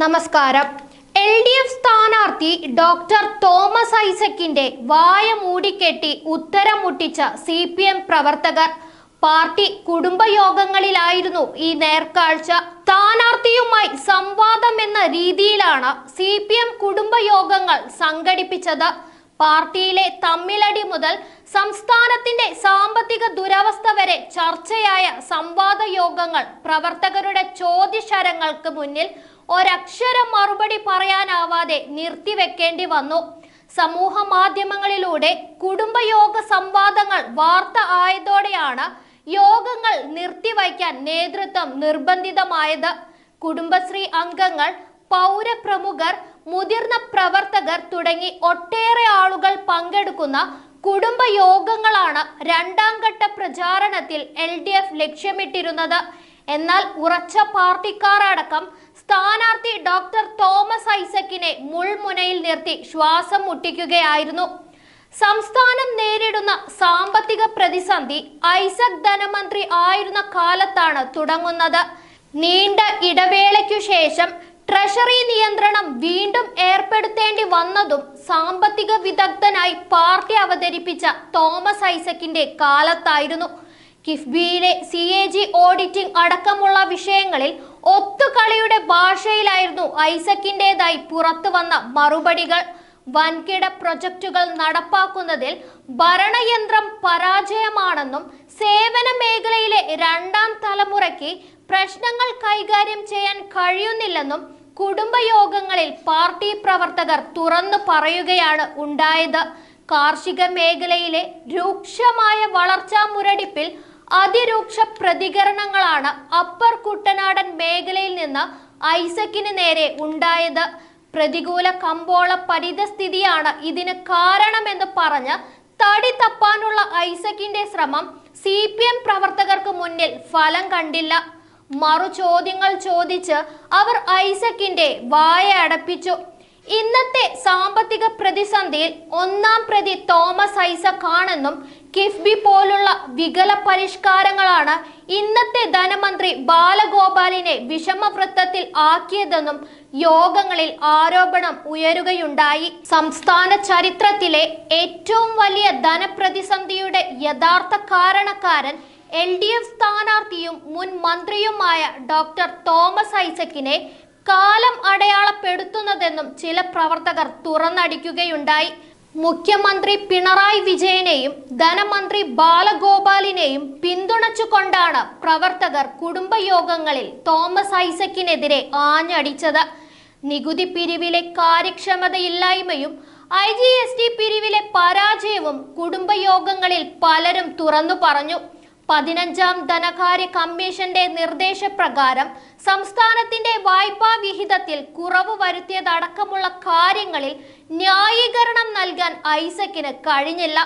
നമസ്കാരം. L D F സ്ഥാനാർത്ഥി doctor Thomas ഐസക്കിന്റെ വായ മൂടിക്കെട്ടി ഉത്തരം മുട്ടിച്ച സി പി എം പ്രവർത്തകർ പാർട്ടി കുടുംബയോഗങ്ങളിലായിരുന്നു ഈ നേർക്കാഴ്ച. സ്ഥാനാർത്ഥിയുമായി സംവാദം എന്ന രീതിയിലാണ് സി പി എം കുടുംബയോഗങ്ങൾ സംഘടിപ്പിച്ചത്. പാർട്ടിയിലെ തമ്മിലടി മുതൽ സംസ്ഥാനത്തിന്റെ സാമ്പത്തിക ദുരവസ്ഥ വരെ ചർച്ചയായ സംവാദ യോഗങ്ങൾ പ്രവർത്തകരുടെ ചോദ്യശരങ്ങൾക്ക് മുന്നിൽ ഒരക്ഷരം മറുപടി പറയാനാവാതെ നിർത്തിവെക്കേണ്ടി വന്നു. സമൂഹ മാധ്യമങ്ങളിലൂടെ കുടുംബയോഗ സംവാദങ്ങൾ വാർത്ത ആയതോടെയാണ് യോഗങ്ങൾ നിർത്തിവയ്ക്കാൻ നേതൃത്വം നിർബന്ധിതമായത്. കുടുംബശ്രീ അംഗങ്ങൾ പൗരപ്രമുഖർ മുതിർന്ന പ്രവർത്തകർ തുടങ്ങി ഒട്ടേറെ ആളുകൾ പങ്കെടുക്കുന്ന കുടുംബയോഗങ്ങളാണ് രണ്ടാം ഘട്ട പ്രചാരണത്തിൽ എൽ ഡി എഫ് ലക്ഷ്യമിട്ടിരുന്നത്. എന്നാൽ ഉറച്ച പാർട്ടിക്കാരടക്കം സ്ഥാനാർത്ഥി ഡോക്ടർ തോമസ് ഐസക്കിനെ മുൾമുനയിൽ നിർത്തി ശ്വാസം മുട്ടിക്കുകയായിരുന്നു. സംസ്ഥാനം നേരിടുന്ന സാമ്പത്തിക പ്രതിസന്ധി ഐസക് ധനമന്ത്രി ആയിരുന്ന കാലത്താണ് തുടങ്ങുന്നത്. നീണ്ട ഇടവേളയ്ക്കു ശേഷം ട്രഷറി നിയന്ത്രണം വീണ്ടും ഏർപ്പെടുത്തേണ്ടി വന്നതും സാമ്പത്തിക വിദഗ്ധനായി പാർട്ടി അവതരിപ്പിച്ച തോമസ് ഐസക്കിന്റെ കാലത്തായിരുന്നു. കിഫ്ബിയിലെ സി എ ജി ഓഡിറ്റിംഗ് അടക്കമുള്ള വിഷയങ്ങളിൽ ഒത്തുകളിയുടെ ഭാഷയിലായിരുന്നു ഐസക്കിന്റെതായി പുറത്തു വന്ന മറുപടികൾ. വൻകിട പ്രൊജക്റ്റുകൾ നടപ്പാക്കുന്നതിൽ ഭരണയന്ത്രം പരാജയമാണെന്നും സേവന മേഖലയിലെ രണ്ടാം തലമുറയ്ക്ക് പ്രശ്നങ്ങൾ കൈകാര്യം ചെയ്യാൻ കഴിയുന്നില്ലെന്നും കുടുംബയോഗങ്ങളിൽ പാർട്ടി പ്രവർത്തകർ തുറന്നു പറയുകയാണ് ഉണ്ടായത്. കാർഷിക മേഖലയിലെ രൂക്ഷമായ വളർച്ചാ മുരടിപ്പിൽ അതിരൂക്ഷ പ്രതികരണങ്ങളാണ് അപ്പർ കുട്ടനാടൻ മേഖലയിൽ നിന്ന് ഐസക്കിന് നേരെ ഉണ്ടായത്. പ്രതികൂല കമ്പോള പരിതസ്ഥിതിയാണ് ഇതിന് കാരണമെന്ന് പറഞ്ഞ് തടി തപ്പാനുള്ള ഐസക്കിന്റെ ശ്രമം സി പി എം പ്രവർത്തകർക്ക് മുന്നിൽ ഫലം കണ്ടില്ല. മറു ചോദ്യങ്ങൾ ചോദിച്ച് അവർ ഐസക്കിന്റെ വായ അടപ്പിച്ചു. ഇന്നത്തെ സാമ്പത്തിക പ്രതിസന്ധിയിൽ ഒന്നാം പ്രതി തോമസ് ഐസക് ആണെന്നും കിഫ്ബി പോലുള്ള വികല പരിഷ്കാരങ്ങളാണ് ഇന്നത്തെ ധനമന്ത്രി ബാലഗോപാലിനെ വിഷമവൃത്തത്തിൽ ആക്കിയതെന്നും യോഗങ്ങളിൽ ആരോപണം ഉയരുകയുണ്ടായി. സംസ്ഥാന ചരിത്രത്തിലെ ഏറ്റവും വലിയ ധനപ്രതിസന്ധിയുടെ യഥാർത്ഥ കാരണക്കാരൻ എൽ ഡി എഫ് സ്ഥാനാർത്ഥിയും മുൻ മന്ത്രിയുമായ ഡോക്ടർ തോമസ് ഐസക്കിനെ കാലം അടയാളപ്പെടുത്തുന്നതെന്നും ചില പ്രവർത്തകർ തുറന്നടിക്കുകയുണ്ടായി. മുഖ്യമന്ത്രി പിണറായി വിജയനെയും ധനമന്ത്രി ബാലഗോപാലിനെയും പിന്തുണച്ചുകൊണ്ടാണ് പ്രവർത്തകർ കുടുംബയോഗങ്ങളിൽ തോമസ് ഐസക്കിനെതിരെ ആഞ്ഞടിച്ചത്. നികുതി പിരിവിലെ കാര്യക്ഷമതയില്ലായ്മയും ഐ ജി എസ് ടി പിരിവിലെ പരാജയവും കുടുംബയോഗങ്ങളിൽ പലരും തുറന്നു പറഞ്ഞു. പതിനഞ്ചാം ധനകാര്യ കമ്മീഷന്റെ നിർദ്ദേശപ്രകാരം സംസ്ഥാനത്തിന്റെ വായ്പാ വിഹിതത്തിൽ കുറവ് വരുത്തിയതടക്കമുള്ള കാര്യങ്ങളിൽ ന്യായീകരണം നൽകാൻ ഐസക്കിന് കഴിഞ്ഞില്ല.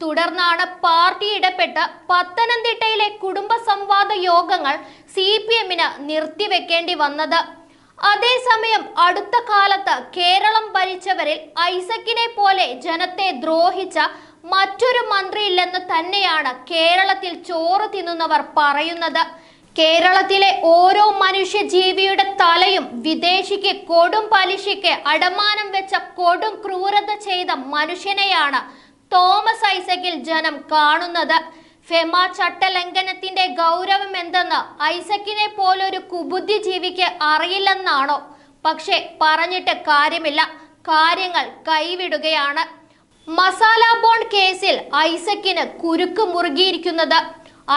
തുടർന്നാണ് പാർട്ടി ഇടപെട്ട് പത്തനംതിട്ടയിലെ കുടുംബ സംവാദ യോഗങ്ങൾ സി പി എമ്മിന് നിർത്തിവെക്കേണ്ടി വന്നത്. അതേസമയം അടുത്ത കാലത്ത് കേരളം ഭരിച്ചവരിൽ ഐസക്കിനെ പോലെ ജനത്തെ ദ്രോഹിച്ച മറ്റൊരു മന്ത്രിയില്ലെന്ന് തന്നെയാണ് കേരളത്തിൽ ചോറ് തിന്നുന്നവർ പറയുന്നത്. കേരളത്തിലെ ഓരോ മനുഷ്യ ജീവിയുടെ തലയും വിദേശിക്ക് കൊടും പലിശയ്ക്ക് അടമാനം വെച്ച കൊടും ക്രൂരത ചെയ്ത മനുഷ്യനെയാണ് തോമസ് ഐസക്കിൽ ജനം കാണുന്നത്. ഫെമ ചട്ടലംഘനത്തിന്റെ ഗൗരവം എന്തെന്ന് ഐസക്കിനെ പോലൊരു കുബുദ്ധി ജീവിക്ക് അറിയില്ലെന്നാണോ? പക്ഷെ പറഞ്ഞിട്ട് കാര്യമില്ല. കാര്യങ്ങൾ കൈവിടുകയാണ്. മസാല ബോണ്ട് കേസിൽ ഐസക്കിന് കുരുക്ക് മുറുകിയിരിക്കുന്നത്.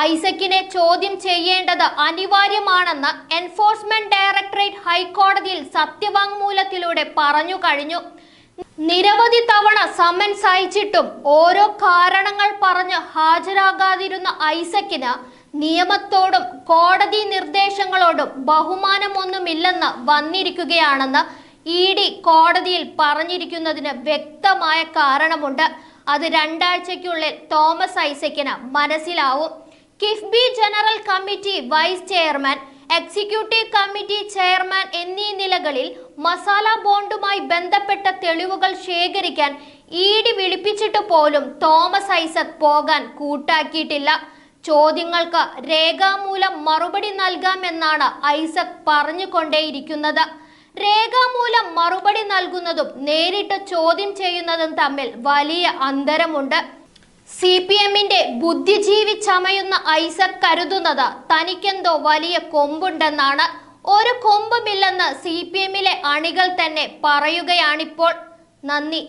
ഐസക്കിനെ ചോദ്യം ചെയ്യേണ്ടത് അനിവാര്യമാണെന്ന് എൻഫോഴ്സ്മെന്റ് ഡയറക്ടറേറ്റ് ഹൈക്കോടതിയിൽ സത്യവാങ്മൂലത്തിലൂടെ പറഞ്ഞു കഴിഞ്ഞു. നിരവധി തവണ സമൻസ് അയച്ചിട്ടും ഓരോ കാരണങ്ങൾ പറഞ്ഞ് ഹാജരാകാതിരുന്ന ഐസക്കിന് നിയമത്തോടും കോടതി നിർദ്ദേശങ്ങളോടും ബഹുമാനമൊന്നുമില്ലെന്ന് വന്നിരിക്കുകയാണെന്ന് ഇ ഡി കോടതിയിൽ പറഞ്ഞിരിക്കുന്നതിന് വ്യക്തമായ കാരണമുണ്ട്. അത് രണ്ടാഴ്ചയ്ക്കുള്ളിൽ തോമസ് ഐസക്കിന് മനസ്സിലാവും. KIIFB general committee vice chairman executive committee chairman എന്നീ നിലകളിൽ മസാല ബോണ്ടുമായി ബന്ധപ്പെട്ട തെളിവുകൾ ശേഖരിക്കാൻ ഇ ഡി വിളിപ്പിച്ചിട്ട് പോലും തോമസ് ഐസക് പോകാൻ കൂട്ടാക്കിയിട്ടില്ല. ചോദ്യങ്ങൾക്ക് രേഖാമൂലം മറുപടി നൽകാമെന്നാണ് ഐസക് പറഞ്ഞുകൊണ്ടേയിരിക്കുന്നത്. രേഖാമൂലം മറുപടി നൽകുന്നതും നേരിട്ട് ചോദ്യം ചെയ്യുന്നതും തമ്മിൽ വലിയ അന്തരമുണ്ട്. സി പി എമ്മിന്റെ ബുദ്ധിജീവി ചമയുന്ന ഐസക് കരുതുന്നത് തനിക്കെന്തോ വലിയ കൊമ്പുണ്ടെന്നാണ്. ഒരു കൊമ്പുമില്ലെന്ന് സി പി എമ്മിലെ അണികൾ തന്നെ പറയുകയാണിപ്പോൾ. നന്ദി.